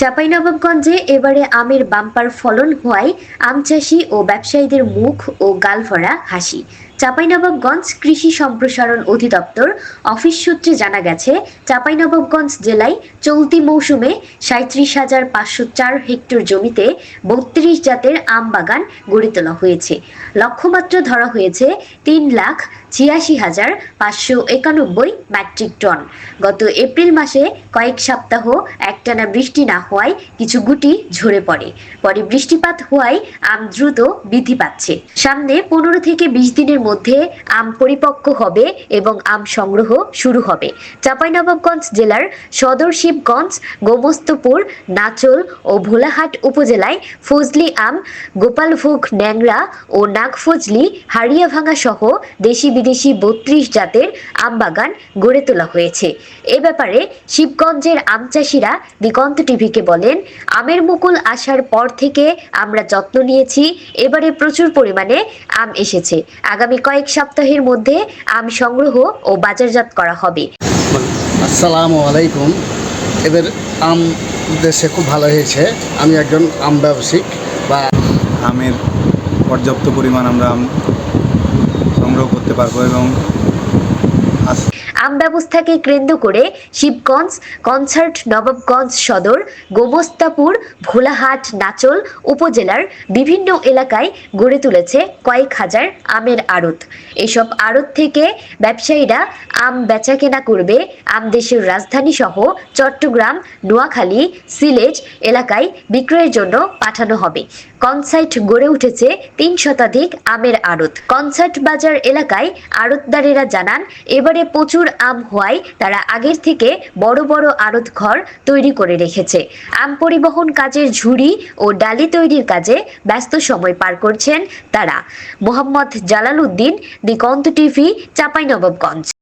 চাঁপাইনবাবগঞ্জে এবারে আমের বাম্পার ফলন হওয়ায় আম চাষি ও ব্যবসায়ীদের মুখ ও গালভরা হাসি। চাঁপাইনবাবগঞ্জ কৃষি সম্প্রসারণ অধিদপ্তর অফিস সূত্রে জানা গেছে, চাঁপাইনবাবগঞ্জ জেলায় চলতি মৌসুমে সাঁত্রিশ হাজার পাঁচশো চার হেক্টর জমিতে বত্রিশ জাতের আম বাগান গড়ে তোলা হয়েছে। লক্ষ্যমাত্রা ধরা হয়েছে তিন লাখ ছিয়াশি হাজার পাঁচশো একানব্বই মেট্রিক টন। গত এপ্রিল মাসে কয়েক সপ্তাহ একটানা বৃষ্টি না হওয়ায় কিছু গুটি ঝরে পড়ে। পরে বৃষ্টিপাত হওয়ায় আম দ্রুত বৃদ্ধি পাচ্ছে। সামনে পনেরো থেকে বিশ দিনের মধ্যে আম পরিপক্ক হবে এবং আম সংগ্রহ শুরু হবে। চাঁপাইনবাবগঞ্জ জেলার সদর শিবগঞ্জ, গোমস্তপুর, নাচল ও ভোলাহাট উপজেলায় ফজলি আম, গোপালভোগ ন্যাংরা ও নাগফজলি হাড়িয়াভাঙা সহ দেশি বিদেশি বত্রিশ জাতের আম বাগান গড়ে তোলা হয়েছে। এ ব্যাপারে শিবগঞ্জের আম চাষিরা দিগন্ত টিভিকে বলেন, আমের মুকুল আসার পর থেকে আমরা যত্ন নিয়েছি, এবারে প্রচুর পরিমাণে আম এসেছে। আগামী কয়েক সপ্তাহের মধ্যে আম সংগ্রহ ও বাজারজাত করা হবে। আসসালামু আলাইকুম। এবার আম দেশে খুব ভালো হয়েছে। আমি একজন আম ব্যবসায়িক বা আমের পর্যাপ্ত পরিমাণ আমরা আম সংগ্রহ করতে পারব এবং আম ব্যবস্থাকে কেন্দ্র করে শিবগঞ্জ, কনসার্ট, নবাবগঞ্জ সদর গোমস্তাপুর ভোলাহাট, নাচল উপজেলার বিভিন্ন এলাকায় গড়ে তুলেছে কয়েক হাজার আমের আড়ত। এসব আড়ত থেকে ব্যবসায়ীরা আম বেচাকেনা করবে আম দেশের রাজধানী সহ চট্টগ্রাম, নোয়াখালী, সিলেট এলাকায় বিক্রয়ের জন্য পাঠানো হবে। কনসার্ট গড়ে উঠেছে তিন শতাধিক আমের আড়ত। কনসার্ট বাজার এলাকায় আড়তদারেরা জানান, এবারে প্রচুর আম হওয়ায় তারা আগের থেকে বড় বড় আড়ত ঘর তৈরি করে রেখেছে। আম পরিবহন কাজের ঝুড়ি ও ডালি তৈরির কাজে ব্যস্ত সময় পার করছেন তারা। মোহাম্মদ জালাল উদ্দিন দিগন্ত টিভি, চাঁপাইনবাবগঞ্জ।